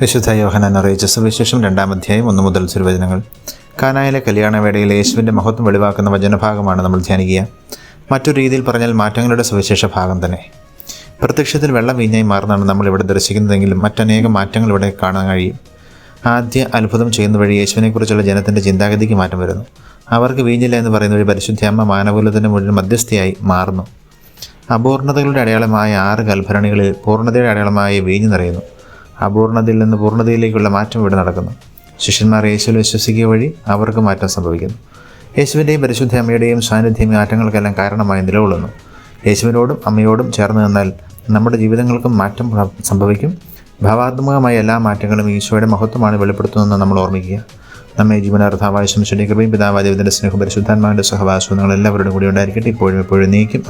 വിശുദ്ധ യോഹനാൻ അറിയിച്ച സുവിശേഷം രണ്ടാം അധ്യായം ഒന്നു മുതൽ തിരുവചനങ്ങൾ. കാനായിലെ കല്യാണവേടയിൽ യേശുവിന്റെ മഹത്വം വെളിവാക്കുന്ന വചനഭാഗമാണ് നമ്മൾ ധ്യാനിക്കുക. മറ്റൊരു രീതിയിൽ പറഞ്ഞാൽ മാറ്റങ്ങളുടെ സുവിശേഷ ഭാഗം തന്നെ. പ്രത്യക്ഷത്തിൽ വെള്ളം വീഞ്ഞായി മാറുന്നതാണ് നമ്മൾ ഇവിടെ ദർശിക്കുന്നതെങ്കിലും മറ്റനേകം മാറ്റങ്ങൾ ഇവിടെ കാണാൻ കഴിയും. ആദ്യ അത്ഭുതം ചെയ്യുന്ന വഴി യേശുവിനെക്കുറിച്ചുള്ള ജനത്തിന്റെ ചിന്താഗതിക്ക് മാറ്റം വരുന്നു. അവർക്ക് വീഞ്ഞില്ല എന്ന് പറയുന്ന വഴി പരിശുദ്ധിയമ്മ മാനവൂലത്തിന്റെ മുഴുവൻ മധ്യസ്ഥയായി മാറുന്നു. അപൂർണതകളുടെ അടയാളമായ ആറ് കൽഭരണികളിൽ പൂർണതയുടെ അടയാളമായി വീഞ്ഞു നിറയുന്നു. അപൂർണതയിൽ നിന്ന് പൂർണതയിലേക്കുള്ള മാറ്റം ഇവിടെ നടക്കുന്നു. ശിഷ്യന്മാർ യേശുവിൽ വിശ്വസിക്കുക വഴി അവർക്ക് മാറ്റം സംഭവിക്കുന്നു. യേശുവിന്റെയും പരിശുദ്ധ അമ്മയുടെയും സാന്നിധ്യം മാറ്റങ്ങൾക്കെല്ലാം കാരണമായി നിലകൊള്ളുന്നു. യേശുവിനോടും അമ്മയോടും ചേർന്ന് നിന്നാൽ നമ്മുടെ ജീവിതങ്ങൾക്കും മാറ്റം സംഭവിക്കും. ഭാവാത്മകമായ എല്ലാ മാറ്റങ്ങളും ഈശോയുടെ മഹത്വമാണ് വെളിപ്പെടുത്തുന്നതെന്ന് നമ്മൾ ഓർമ്മിക്കുക. നമ്മെ ജീവനാർത്ഥാവായ ശംശുடைய കൃപയും പിതാവാദേവത്തിന്റെ സ്നേഹം പരിശുദ്ധാത്മാവിന്റെ സഹവാസവും നിങ്ങൾ എല്ലാവരുടെ കൂടി ഉണ്ടായിരിക്കട്ടെ. ഇപ്പോഴും എപ്പോഴും നീക്കും.